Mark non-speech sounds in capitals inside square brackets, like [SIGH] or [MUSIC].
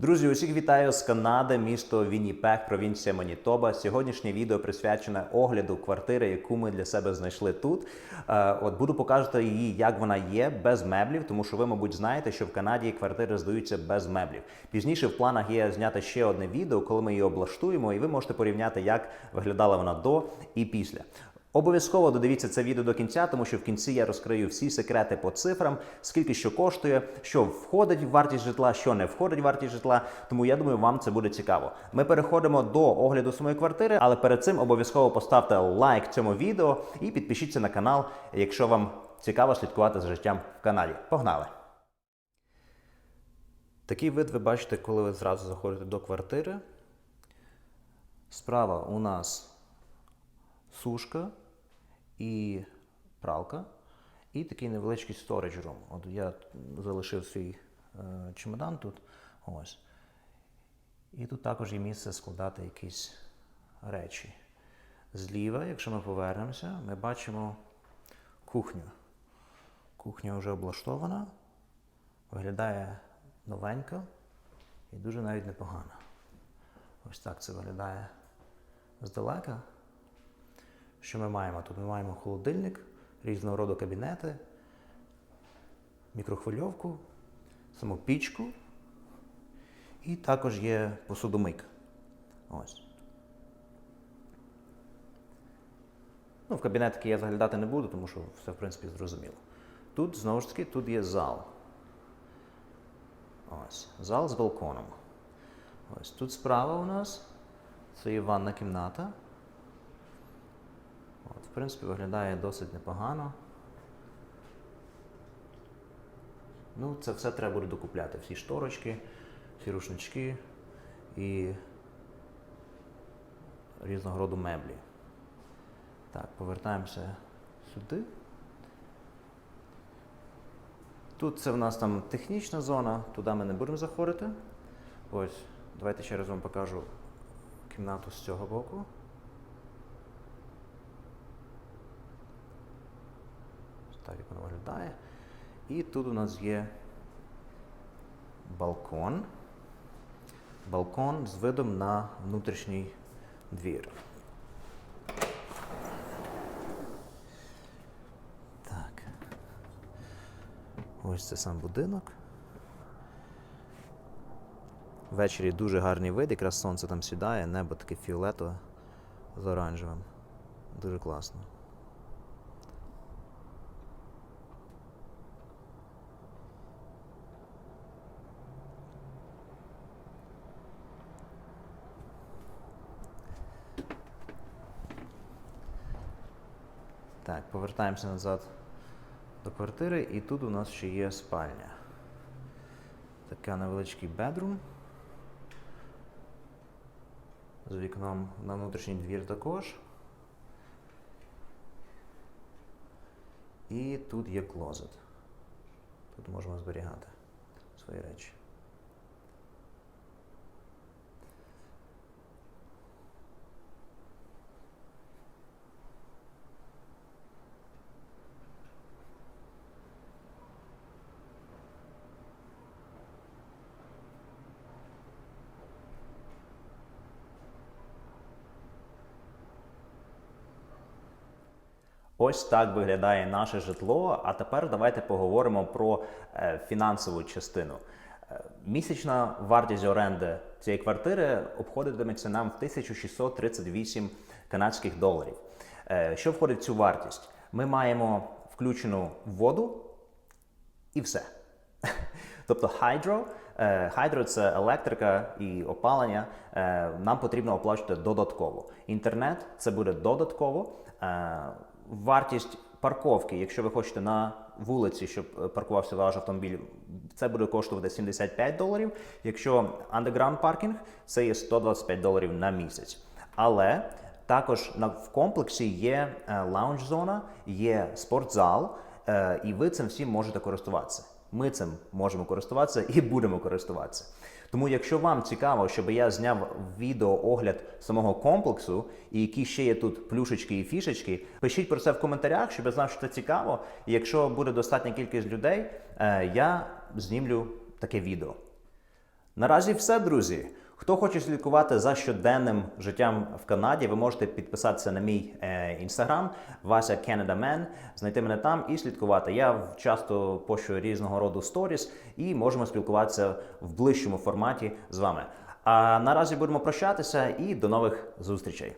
Друзі, усіх вітаю з Канади, місто Вінніпег, провінція Манітоба. Сьогоднішнє відео присвячене огляду квартири, яку ми для себе знайшли тут. Е, От буду показувати її, як вона є, без меблів, тому що ви, мабуть, знаєте, що в Канаді квартири здаються без меблів. Пізніше в планах є зняти ще одне відео, коли ми її облаштуємо, і ви можете порівняти, як виглядала вона до і після. Обов'язково додивіться це відео до кінця, тому що в кінці я розкрию всі секрети по цифрам, скільки що коштує, що входить в вартість житла, що не входить в вартість житла. Тому я думаю, вам це буде цікаво. Ми переходимо до огляду самої квартири, але перед цим обов'язково поставте лайк цьому відео і підпишіться на канал, якщо вам цікаво слідкувати за життям в Канаді. Погнали! Такий вид ви бачите, коли ви зразу заходите до квартири. Справа у нас сушка і пралка, і такий невеличкий storage room. От я залишив свій е, чемодан тут. Ось. І тут також є місце складати якісь речі. Зліва, якщо ми повернемося, ми бачимо кухню. Кухня вже облаштована, виглядає новенько і дуже навіть непогано. Ось так це виглядає здалека. Що ми маємо? Тут ми маємо холодильник, різного роду кабінети, мікрохвильовку, саму пічку і також є посудомийка. Ось. Ну, в кабінетики я заглядати не буду, тому що все, в принципі, зрозуміло. Тут, знову ж таки, тут є зал. Ось. Зал з балконом. Ось тут справа у нас це є ванна кімната. Принципі, виглядає досить непогано. Ну, це все треба буде докупляти. Всі шторочки, всі рушнички і різного роду меблі. Так, повертаємося сюди. Тут це в нас там технічна зона, туди ми не будемо заходити. Ось, давайте ще раз вам покажу кімнату з цього боку. Так як воно виглядає. І тут у нас є балкон. Балкон з видом на внутрішній двір. Так. Ось це сам будинок. Ввечері дуже гарний вид, якраз сонце там сідає, небо таке фіолетове з оранжевим. Дуже класно. Так, повертаємося назад до квартири, і тут у нас ще є спальня. Така невеличкий бедрум. З вікном на внутрішній двір також. І тут є клозет. Тут можемо зберігати свої речі. Ось так виглядає наше житло. А тепер давайте поговоримо про е, фінансову частину. Е, Місячна вартість оренди цієї квартири обходитиметься нам в 1638 канадських доларів. Е, Що входить в цю вартість? Ми маємо включену воду і все. [LAUGHS] Тобто хайдро, хайдро це електрика і опалення. Нам потрібно оплачувати додатково. Інтернет це буде додатково. Е, Вартість парковки, якщо ви хочете на вулиці, щоб е, паркувався ваш автомобіль, це буде коштувати 75 доларів. Якщо underground паркінг, це є 125 доларів на місяць. Але також в комплексі є лаунж зона, є спортзал, е, і ви цим всім можете користуватися. Ми цим можемо користуватися і будемо користуватися. Тому, якщо вам цікаво, щоб я зняв відео огляд самого комплексу і які ще є тут плюшечки і фішечки, пишіть про це в коментарях, щоб я знав, що це цікаво. І якщо буде достатня кількість людей, е, я знімлю таке відео. Наразі все, друзі. Хто хоче слідкувати за щоденним життям в Канаді, ви можете підписатися на мій е, інстаграм Вася Canada знайти мене там і слідкувати. Я часто пощу різного роду сторіс і можемо спілкуватися в ближчому форматі з вами. А наразі будемо прощатися і до нових зустрічей.